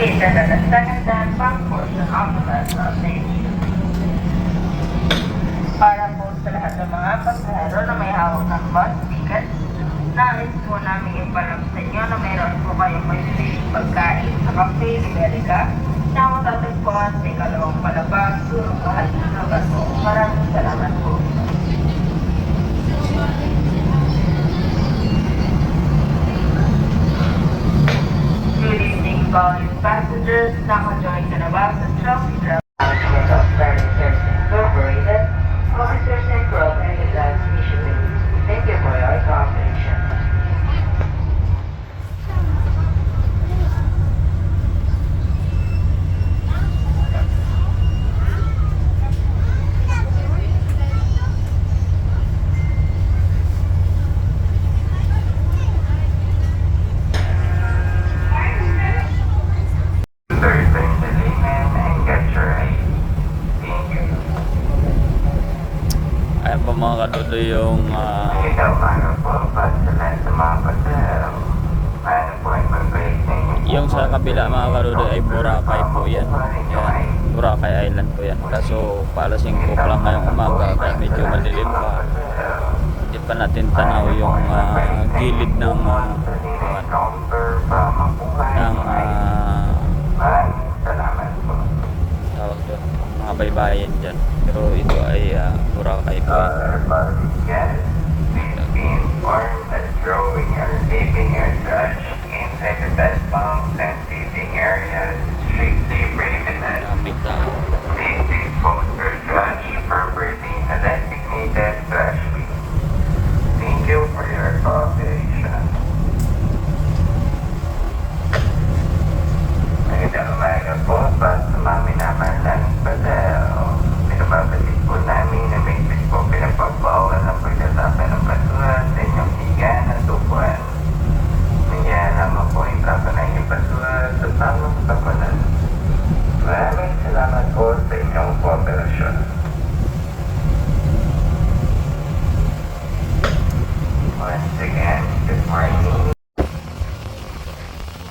located at the second and portion of the metro station. Para po sa lahat ng mga pasahero na may hawak ng bus ticket, nais po namin ipalam sa inyo na mayroon po kayong may free pagkain sa Cafe Iberica na matatagpuan sa ikalawang palabas, Suro Kahal Lugar po. Maraming salamat po. Calling passengers, Now enjoying the bus and 12 po ay mag-break na inyong yung sa kabila mga kadulo ay Boracay po yan. yan. Boracay Island po yan. Kaso palasing ko pa lang ngayong umaga kaya medyo malilim pa. Hindi pa natin tanaw yung ah, gilid ng mabuhay. ng po. tawag doon, mga baybayin dyan. Pero ito ay ah, Boracay po yan. Other public guests, please be informed that throwing or leaving your trash inside the best bunks and seating areas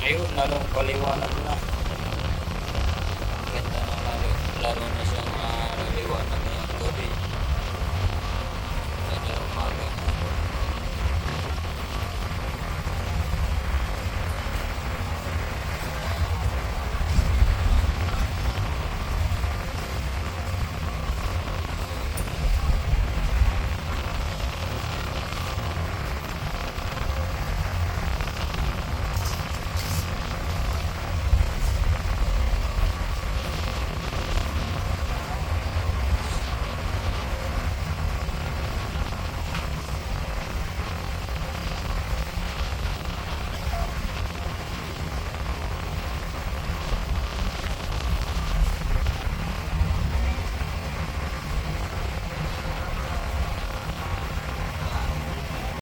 Ayun, lalong paliwanag na. Ganda na lalo, lalo na siyang